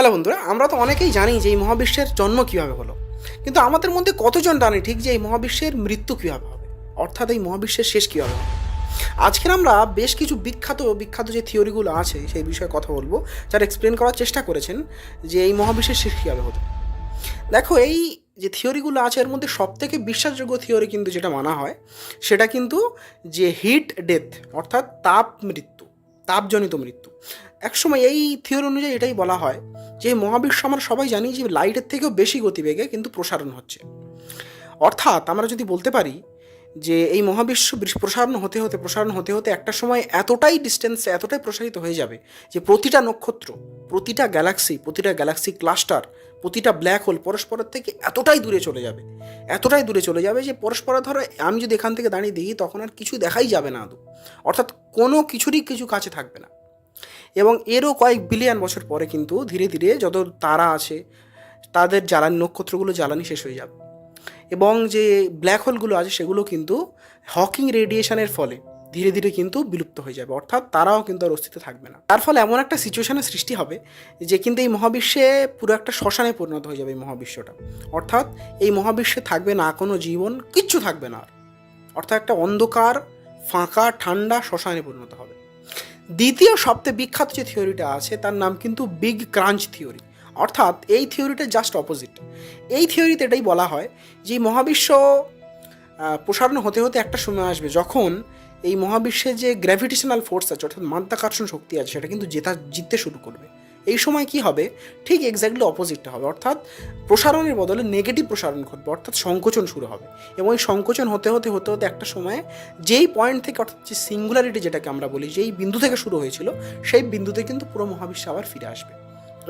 Hello বন্ধুরা, আমরা তো অনেকেই জানি যে এই মহাবিশ্বের জন্ম কীভাবে হলো। কিন্তু আমাদের মধ্যে কতজন জানে ঠিক যে এই মহাবিশ্বের মৃত্যু কীভাবে হবে? অর্থাৎ এই মহাবিশ্বের শেষ কীভাবে হবে? আজকের আমরা বেশ কিছু বিখ্যাত বিখ্যাত যে থিওরিগুলো আছে, সেই বিষয়ে কথা বলব, যারা এক্সপ্লেন করার চেষ্টা করেছেন যে এই মহাবিশ্বের শেষ কীভাবে হতো দেখো, এই যে থিওরিগুলো আছে, এর মধ্যে সব থেকে বিশ্বাসযোগ্য থিওরি কিন্তু যেটা মানা হয়, সেটা কিন্তু যে হিট ডেথ, অর্থাৎ তাপ মৃত্যু, তাপজনিত মৃত্যু। একসময় এই থিওরি অনুযায়ী এটাই বলা হয় যে মহাবিশ্ব আমরা সবাই জানি যে লাইটের থেকেও বেশি গতিবেগে কিন্তু প্রসারণ হচ্ছে। অর্থাৎ আমরা যদি বলতে পারি যে এই মহাবিশ্ব প্রসারণ হতে হতে, প্রসারণ হতে হতে একটা সময় এতটাই ডিস্টেন্সে এতটাই প্রসারিত হয়ে যাবে যে প্রতিটা নক্ষত্র, প্রতিটা গ্যালাক্সি প্রতিটা গ্যালাক্সি ক্লাস্টার প্রতিটা ব্ল্যাক হোল পরস্পরের থেকে এতটাই দূরে চলে যাবে। এতটাই দূরে চলে যাবে যে পরস্পর ধরো আমি যদি এখান থেকে দাঁড়িয়ে দেখি তখন আর কিছু দেখাই যাবে না আদৌ। অর্থাৎ কোনো কিছুরই কিছু কাছে থাকবে না। এবং এরও কয়েক বিলিয়ন বছর পরে কিন্তু ধীরে ধীরে যত তারা আছে, তাদের জ্বালানি, নক্ষত্রগুলো জ্বালানি শেষ হয়ে যাবে। এবং যে ব্ল্যাক হোলগুলো আছে, সেগুলো কিন্তু হকিং রেডিয়েশনের ফলে ধীরে ধীরে কিন্তু বিলুপ্ত হয়ে যাবে। অর্থাৎ তারাও কিন্তু আর অস্তিত্ব থাকবে না। তার ফলে এমন একটা সিচুয়েশনের সৃষ্টি হবে যে কিন্তু এই মহাবিশ্বে পুরো একটা শ্মশানে পরিণত হয়ে যাবে এই মহাবিশ্বটা। অর্থাৎ এই মহাবিশ্বে থাকবে না কোনো জীবন, কিচ্ছু থাকবে না আর। অর্থাৎ একটা অন্ধকার, ফাঁকা, ঠান্ডা শ্মশানে পরিণত হবে। দ্বিতীয় সবচেয়ে বিখ্যাত যে থিওরিটা আছে, তার নাম কিন্তু বিগ ক্রাঞ্চ থিওরি। অর্থাৎ এই থিওরিটা জাস্ট অপোজিট। এই থিওরিতে এটাই বলা হয় যে মহাবিশ্ব প্রসারণ হতে হতে একটা সময় আসবে যখন এই মহাবিশ্বে যে গ্র্যাভিটেশনাল ফোর্স আছে, অর্থাৎ মাধ্যাকর্ষণ শক্তি আছে, সেটা কিন্তু জেতা, জিততে শুরু করবে। এই সময় কি হবে? ঠিক এক্স্যাক্টলি অপোজিটটা হবে। অর্থাৎ প্রসারণের বদলে নেগেটিভ প্রসারণ ঘটবে, অর্থাৎ সংকোচন শুরু হবে। এবং এই সংকোচন হতে হতে হতে হতে একটা সময়ে যেই পয়েন্ট থেকে, অর্থাৎ যে সিঙ্গুলারিটি যেটাকে আমরা বলি, যেই বিন্দু থেকে শুরু হয়েছিল, সেই বিন্দুতে কিন্তু পুরো মহাবিশ্ব আবার ফিরে আসবে।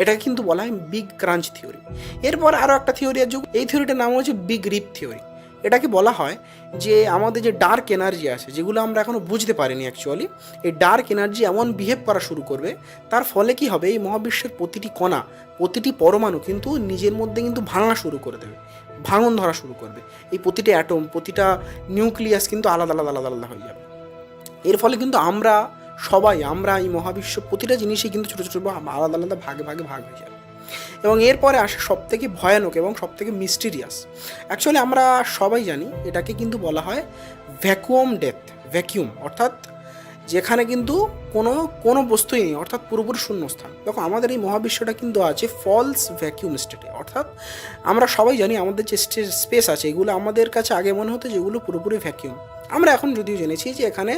এটাকে কিন্তু বলা হয় বিগ ক্রাঞ্চ থিওরি। এরপর আরও একটা থিওরি আছে, এই থিওরিটার নাম হচ্ছে বিগ রিপ থিওরি। এটাকে বলা হয় যে আমাদের যে ডার্ক এনার্জি আছে, যেগুলো আমরা এখনও বুঝতে পারিনি অ্যাকচুয়ালি এই ডার্ক এনার্জি এমন বিহেভ করা শুরু করবে, তার ফলে কি হবে? এই মহাবিশ্বের প্রতিটি কণা, প্রতিটি পরমাণু কিন্তু নিজের মধ্যে কিন্তু ভাঙা শুরু করে দেবে, ভাঙন ধরা শুরু করবে। এই প্রতিটা অ্যাটম প্রতিটা নিউক্লিয়াস কিন্তু আলাদা আলাদা আলাদা আলাদা হয়ে যাবে। এর ফলে কিন্তু আমরা সবাই, আমরা এই মহাবিশ্ব প্রতিটা জিনিসই কিন্তু ছোটো ছোটো, আলাদা আলাদা, ভাগে ভাগে, ভাগ হয়ে যাবে। এবং এরপরে আসে সব থেকে ভয়ানক এবং সব থেকে মিস্টিরিয়াস অ্যাকচুয়ালি আমরা সবাই জানি এটাকে কিন্তু বলা হয় ভ্যাকুয়াম ডেথ ভ্যাকিউম অর্থাৎ যেখানে কিন্তু কোনো কোনো বস্তুই নেই, অর্থাৎ পুরোপুরি শূন্যস্থান। দেখো, আমাদের এই মহাবিশ্বটা কিন্তু আছে ফলস ভ্যাকিউম স্টেটে অর্থাৎ আমরা সবাই জানি আমাদের যে স্পেস আছে, এগুলো আমাদের কাছে আগে মনে হতো যেগুলো পুরোপুরি ভ্যাকিউম আমরা এখন যদিও জেনেছি যে এখানে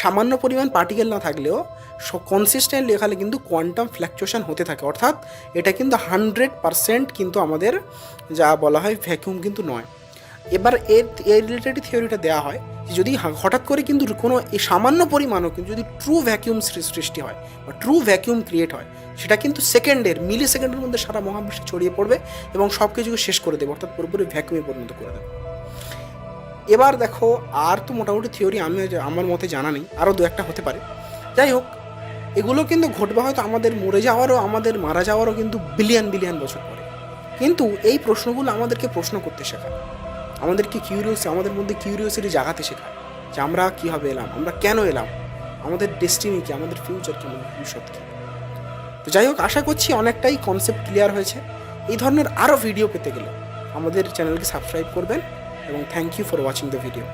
সামান্য পরিমাণ পার্টিকেল না থাকলেও কনসিস্টেন্টলি এখানে কিন্তু কোয়ান্টাম ফ্ল্যাকচুয়েশন হতে থাকে। অর্থাৎ এটা কিন্তু হান্ড্রেড পারসেন্ট কিন্তু আমাদের যা বলা হয় ভ্যাকিউম কিন্তু নয়। এবার এর এর রিলেটেড থিওরিটা দেওয়া হয় যদি হঠাৎ করে কিন্তু কোনো এই সামান্য পরিমাণও কিন্তু যদি ট্রু ভ্যাকিউম সৃষ্টি হয় বা ট্রু ভ্যাকিউম ক্রিয়েট হয়, সেটা কিন্তু সেকেন্ডের মিলি সেকেন্ডের মধ্যে সারা মহাবিশ্বে ছড়িয়ে পড়বে এবং সব কিছুকে শেষ করে দেবে। অর্থাৎ পুরোপুরি ভ্যাকিউমে পরিণত করে দেবে। এবার দেখো, আর তো মোটামুটি থিওরি আমি আমার মতে জানা নেই আরও দু একটা হতে পারে। যাই হোক, এগুলো কিন্তু ঘটবে হয়তো আমাদের মরে যাওয়ারও, আমাদের মারা যাওয়ারও কিন্তু বিলিয়ন বিলিয়ন বছর পরে। কিন্তু এই প্রশ্নগুলো আমাদেরকে প্রশ্ন করতে শেখায়। আমাদেরকে কিউরিয়াস আমাদের মধ্যে কিউরিয়াসিটি জাগাতে শেখায় যে আমরা কীভাবে এলাম, আমরা কেন এলাম, আমাদের ডেস্টিনি কি, আমাদের ফিউচার কি, আমাদের ভবিষ্যৎ কি। তো যাই হোক, আশা করছি অনেকটাই কনসেপ্ট ক্লিয়ার হয়েছে। এই ধরনের আরও ভিডিও পেতে গেলে আমাদের চ্যানেলকে সাবস্ক্রাইব করবেন এবং thank you for watching the video